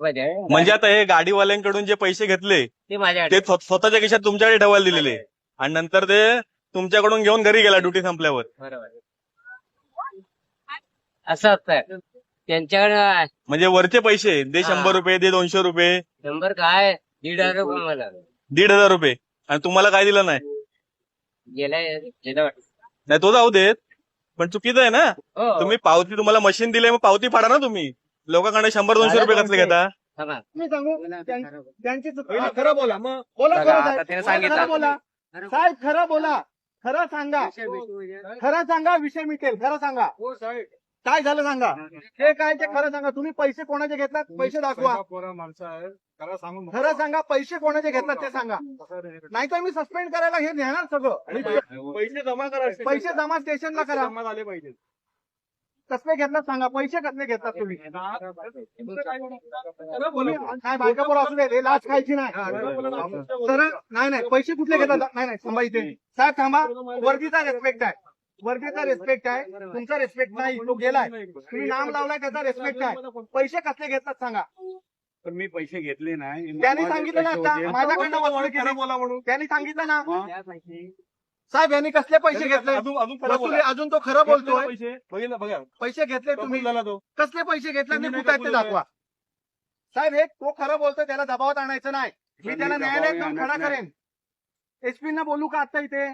म्हणजे आता हे गाडीवाल्यांकडून जे पैसे घेतले ते माझ्या ते स्व- स्वतःच्या खिशात तुमच्याकडे ठेवायला दिलेले. आणि नंतर ते तुमच्याकडून घेऊन घरी गेला ड्युटी संपल्यावर. बरोबर. असं असतं. त्यांच्याकडे म्हणजे वरचे पैसे दे हा. शंभर रुपये दे दोनशे रुपये. शंभर काय? दीड हजार रुपये मला. दीड हजार रुपये. आणि तुम्हाला काय दिलं नाही? गेलाय गेला वाटतं. नाही तो जाऊ देत. पण चुकीचं आहे ना? हो. तुम्ही पावती तुम्हाला मशीन दिले मग पावती फाडा ना तुम्ही. लोकांकडे शंभर दोनशे रुपये कसले घेता. मी सांगू? त्यां-. त्यांची चूक खरं बोला मग बोला खरं साहेब. त्याने सांगितलं. बोला. खरं साहेब खरं बोला. खरं सांगा. हो, खरं सांगा विषय मिटेल. खरं सांगा. हो साहेब. काय झालं सांगा? हे काय ते खरं सांगा? तुम्ही पैसे कोणाचे घेतलात? पैसे दाखवा. खरं सांगा पैसे कोणाचे घेतलात ते सांगा. नाहीतर मी सस्पेंड करायला हे नेणार सगळं. पैसे जमा करा. पैसे जमा स्टेशनला करा. जमा झाले पाहिजे कसले घेतलात सांगा? पैसे कसले घेतलात तुम्ही? खरं बोला. तुम्ही काय बायका पोरं असू दे लाच खायची नाही. तर नाही नाही पैसे कुठले घेतात नाही नाही थांबा इथे. साहेब थांबा. वर्दीचा रेस्पेक्ट आहे. वर्दीचा रेस्पेक्ट आहे. तुमचा रेस्पेक्ट नाही तो गेलाय. तुम्ही नाम लावलाय त्याचा रेस्पेक्ट आहे. पैसे कसले घेतात सांगा? पण मी पैसे घेतले नाही. त्यांनी सांगितलं ना आता माझ्याकडनं वसूल केली खरं बोला म्हणून त्यांनी सांगितलं ना? साहेब यांनी कसले पैसे घेतले? अजून अजून खरं वसुली. अजून तो खरं बोलतोय. पैसे? बघितलं बघा. पैसे घेतले तुम्ही. कसले पैसे घेतले आणि कुठे आहेत ते दाखवा. साहेब हे तो खरं बोलतोय त्याला दबावात आणायचं नाही. मी त्याला न्यायालयात जाऊन खडा. करेन. एसपी ना बोलू का आता इथे?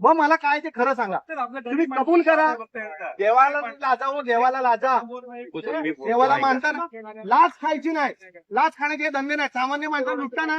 मग मला काय ते खरं सांगा. तुम्ही कबूल करा. माणसं. देवाला लाजा हो देवाला लाजा. देवाला मानताना लाच खायची नाही. लाच खाण्याचे हे धंदे नाही. सामान्य माणसाला लुटताना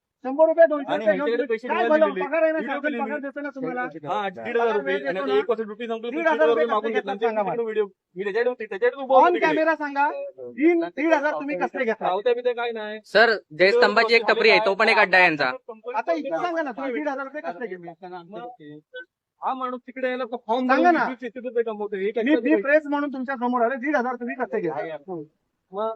शंभर रुपये आणि ह्यांच्याकडे पैसे हा दीड हजार रुपये. आणि आता एक वर्ष ड्युटी संपली दीड दीड हजार रुपये मागून कसले घेतला. सांगा मला. व्हिडिओ मी त्याच्याकडे त्याच्याकडे उभं होतो ऑन तिकडे. कॅमेरा सांगा. तीन दीड हजार तुम्ही कसले बिवत्या काय नाही. सर जयस्तंभाची एक टपरी आहे तो पण एक अड्डा आहे यांचा. आता इथे सांगा ना तुम्ही दीड हजार रुपये कसले घेतले? हा माणूस तिकडे यायला फॉर्म सांगा ना. रुपये कमवतो हे मी प्रेस म्हणून तुमच्यासमोर आले दीड हजार तुम्ही कसले घेतले मग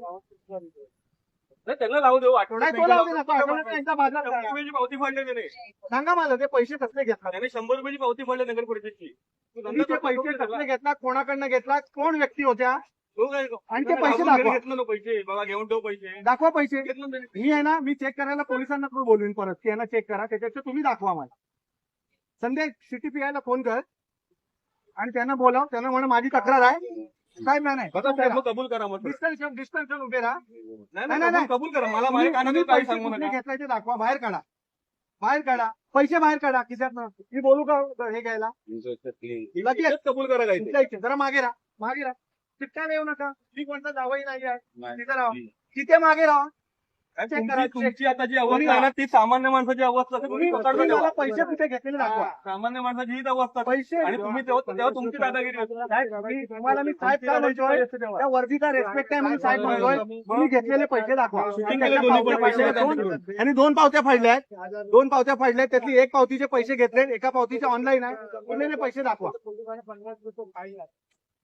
नाही, त्यांना लावू देऊ आठवड्यात नाही तो लावू दे ना तो आठवड्यात त्यांचा बाजार शंभर करा. रुपयाची पावती फाडली त्याने. सांगा मला ते पैसे कसले घेतला? त्याने शंभर रुपयाची पावती फाडली नगर परिषदची तो तुम्ही धंदा ते करतो पैसे कसले घेतला? कोणाकडनं घेतला कोण व्यक्ती होत्या? तो काय आणि ते पैसे लावून दाखवा. घेतलं ना पैसे. बघा घेऊन ठेव पैसे. दाखवा पैसे. घेतलं ना त्याने. मी आहे ना मी चेक करायला पोलिसांना पण बोलवीन परत की यांना चेक करा त्याच्यापेक्षा तुम्ही दाखवा मला. संध्या सीटीपीआय ला फोन कर. आणि त्यांना बोलाव त्यांना म्हणा माझी तक्रार आहे. साहेब नाही नाही. बघा साहेब मग कबूल करा मग. डिस्टन्स डिस्टन्स उभे राहा. नाही नाही, नाही. कबूल- करा. मला माझ्या काय सांगू नका. घेतलाय ते दाखवा. बाहेर काढा. बाहेर काढा. पैसे बाहेर काढा. खिशात मी बोलू का हे घ्यायला? लगेच कबूल करा काय इथे जरा मागे राहा. मागे राहा. चिट्टा येऊ नका. मी कोणता जावही नाही. आहे तिथे राहा. तिथे मागे राहा. तुमची- करा, check. तुमची आता जी तुम्ही अवस्था आहे ना ती सामान्य माणसाची अवस्था. तुम्ही तुम्ही मला. पैसे कुठे घेतलेले दाखवा? सामान्य माणसाची हीच अवस्था. आहे. पैसे आणि तुम्ही तेव्हा तेव्हा तुमची दादागिरी होती. साहेब, मी- तुम्हाला मी साहेब काय म्हणतोय? त्या वर्दीचा रेस्पेक्ट आहे म्हणून साहेब म्हणतोय तुम्ही घेतलेले पैसे दाखवा. केले दोन्ही पण पैसे आणि दोन पावत्या फाडल्या आहेत. दोन पावत्या फाडल्या आहेत. त्यातली एक पावतीचे पैसे घेतले. एका पावतीचे ऑनलाईन आहे. उरलेले पैसे दाखवा.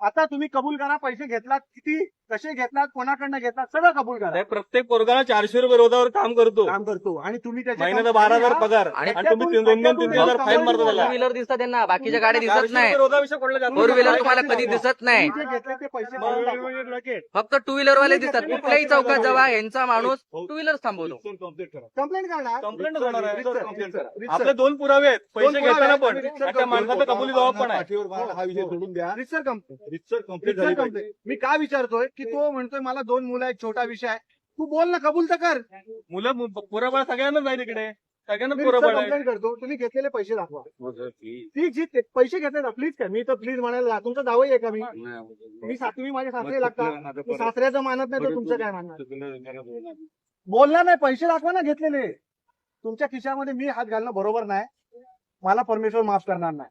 आता तुम्ही कबूल करा पैसे घेतलात किती कसे घेतलात कोणाकडनं घेतलात सगळं कबूल करा. प्रत्येक पोरगाला चारशे रुपये रोजावर काम करतो. काम करतो. आणि तुम्ही त्याचे महिन्याला बारा हजार पगार. आणि आणि तुम्ही तीन- दोन दोन तीन तीन हजार फाईन मारता फोर त्याला. व्हीलर दिसतात त्यांना बाकीच्या गाड्या दिसत नाही. रुपये रोजाविषयी कोणाला जास्त फोर व्हीलर. तुम्हाला कधी दिसत नाही. तुम्ही जे घेतले ते पैसे भरून टाका. फक्त टू व्हीलर वाले दिसतात. कुठल्याही चौकात जेव्हा यांचा माणूस टू व्हीलर थांबवतो. कंप्लेंट करणार? कंप्लेंट होणार आहे. आपले दोन पुरावे आहेत. पैसे घेताना. पण. आणि त्या माणसाचा कबुली जबाब पण आहे. हा विषय सोडून द्या. रितसर कंप्लेंट रितसर कंप्लीट कंप्लेंट मी का विचारतोय की तो म्हणतोय मला दोन मुलं आहेत छोटा विषय आहे. तू बोल ना कबूल तर कर. मुलं पुराबळ सगळ्यांना जाईल इकडे. सगळ्यांना मी पुराबळ आहे. करतो. तुम्ही घेतलेले पैसे दाखवा. ती जी ते- पैसे घेतले ना प्लीज काय मी तर प्लीज म्हणायला ला- तुमचा दावाही आहे का मी? मी सा- तुम्ही माझे सासरे लागतात मी सासऱ्याचं मानत नाही तर तुमचं काय मानणार? बोलला नाही पैसे दाखवा ना घेतलेले. तुमच्या खिशामध्ये मी हात घालणं बरोबर नाही. मला परमेश्वर माफ करणार नाही.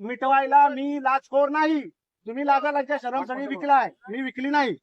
मिटवायला मी लाचखोर नाही. तुम्ही लाजालाच्या शरम सगळी विकलाय. मी विकली नाही.